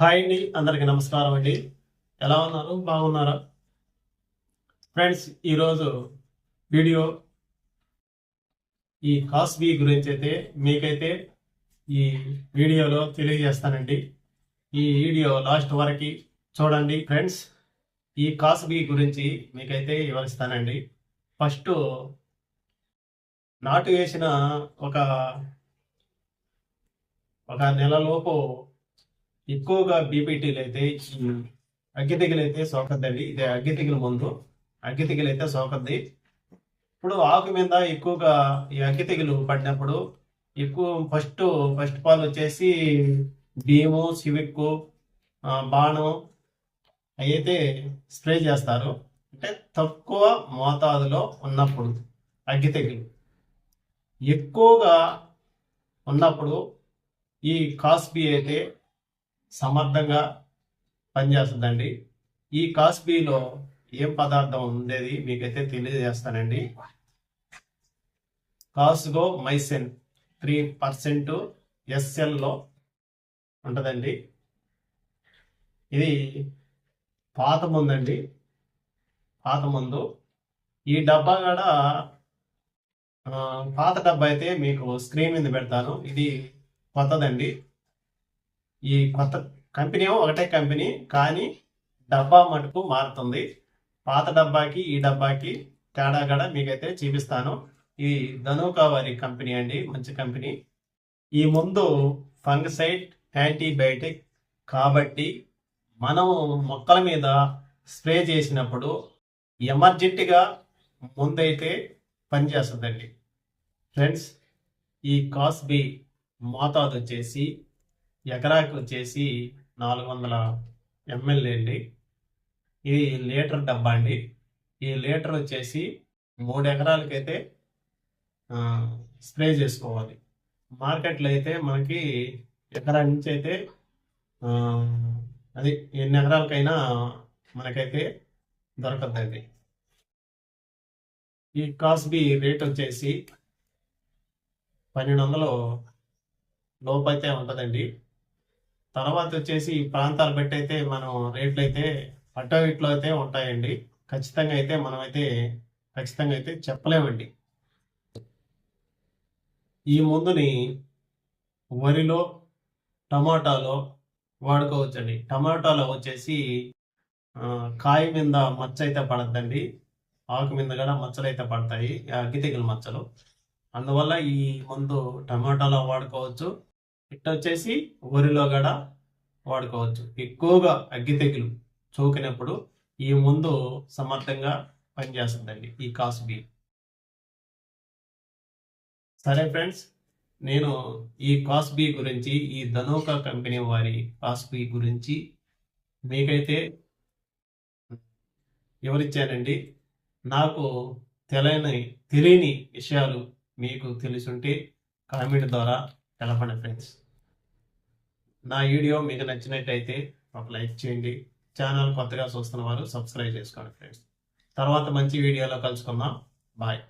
Hi అండి అందరికి నమస్కారం అండి. ఎలా ఉన్నారు? బాగున్నారా? ఫ్రెండ్స్ ఈరోజు వీడియో ఈ కాస్బీ గురించి అయితే మీకైతే ఈ వీడియోలో తెలియజేస్తానండి. ఈ వీడియో లాస్ట్ వరకు చూడండి ఫ్రెండ్స్. ఈ కాస్బీ గురించి మీకైతే వివరిస్తానండి. ఫస్ట్ నాటు వేసిన ఒక ఒక నెలలోపు ఎక్కువగా బీపీటీలు అయితే అగ్గి తెగులు అయితే సోకద్దండి. ఇది అగ్గి తెగులు ముందు. అగ్గి తెగులు అయితే సోకద్ది. ఇప్పుడు ఆకు మీద ఎక్కువగా ఈ అగ్గి తెగులు పడినప్పుడు ఎక్కువ ఫస్ట్ ఫస్ట్ పాలు వచ్చేసి భీము సివిక్కు ఆ, బాణం అయితే స్ప్రే చేస్తారు. అంటే తక్కువ మోతాదులో ఉన్నప్పుడు అగ్గి తెగులు ఎక్కువగా ఉన్నప్పుడు ఈ కాస్బీ అయితే సమర్థంగా పనిచేస్తుందండి. ఈ కాస్బీలో ఏం పదార్థం ఉండేది మీకైతే తెలియజేస్తానండి. కాస్గో మైసెన్ త్రీ పర్సెంట్ ఎస్ఎల్లో ఉంటుందండి. ఇది పాత ముందండి. పాత ముందు. ఈ డబ్బా కూడా పాత డబ్బా అయితే మీకు స్క్రీన్ మీద పెడతాను. ఇది కొత్తదండి. ఈ కొత్త కంపెనీ ఏమో ఒకటే కంపెనీ కానీ డబ్బా మటుకు మారుతుంది. పాత డబ్బాకి ఈ డబ్బాకి తేడా కూడా మీకైతే చూపిస్తాను. ఇది ధనుకా వారి కంపెనీ అండి మంచి కంపెనీ. ఈ ముందు ఫంగసైడ్ యాంటీబయాటిక్ కాబట్టి మనం మొక్కల మీద స్ప్రే చేసినప్పుడు ఎమర్జెంట్గా ముందైతే పనిచేస్తుందండి ఫ్రెండ్స్ ఈ కాస్బీ మోతాదు వచ్చేసి ఎకరాకి వచ్చేసి నాలుగు వందల ఎంఎల్ అండి. ఇది లీటర్ డబ్బా అండి. ఈ లీటర్ వచ్చేసి మూడు ఎకరాలకైతే స్ప్రే చేసుకోవాలి. మార్కెట్లో అయితే మనకి ఎకరా నుంచి అయితే అది ఎన్ని ఎకరాలకైనా మనకైతే దొరకద్దండి. ఈ కాస్బీ రేట్ వచ్చేసి పన్నెండు వందలు లోపైతే ఉంటుందండి. తర్వాత వచ్చేసి ఈ ప్రాంతాలు బట్టి అయితే మనం రేట్లు అయితే అటో ఇట్లో అయితే ఉంటాయండి. ఖచ్చితంగా అయితే మనం అయితే ఖచ్చితంగా అయితే చెప్పలేమండి. ఈ మందుని వరిలో టమాటాలో వాడుకోవచ్చండి. టమాటాలో వచ్చేసి కాయ మీద మచ్చ అయితే పడద్దండి. ఆకు మీద కూడా మచ్చలు అయితే పడతాయి అగ్గి తెగులు మచ్చలు. అందువల్ల ఈ మందు టమాటాలో వాడుకోవచ్చు. ఇట్ట వచ్చేసి వరిలో కూడా వాడుకోవచ్చు. ఎక్కువగా అగ్గి తెగులు చోకినప్పుడు ఈ ముందు సమర్థంగా పనిచేస్తుందండి ఈ కాస్బీ సరే ఫ్రెండ్స్ నేను ఈ కాస్బీ గురించి ఈ ధనోకా కంపెనీ వారి కాస్బీ గురించి మీకైతే వివరించానండి నాకు తెలియని తెలియని విషయాలు మీకు తెలుసుంటే కామెంట్ ద్వారా తెలపండి ఫ్రెండ్స్. నా వీడియో మీకు నచ్చినట్టయితే ఒక లైక్ చేయండి. ఛానల్ కొత్తగా చూస్తున్న వారు సబ్స్క్రైబ్ చేసుకోండి ఫ్రెండ్స్. తర్వాత మంచి వీడియోలో కలుసుకుందాం. బాయ్.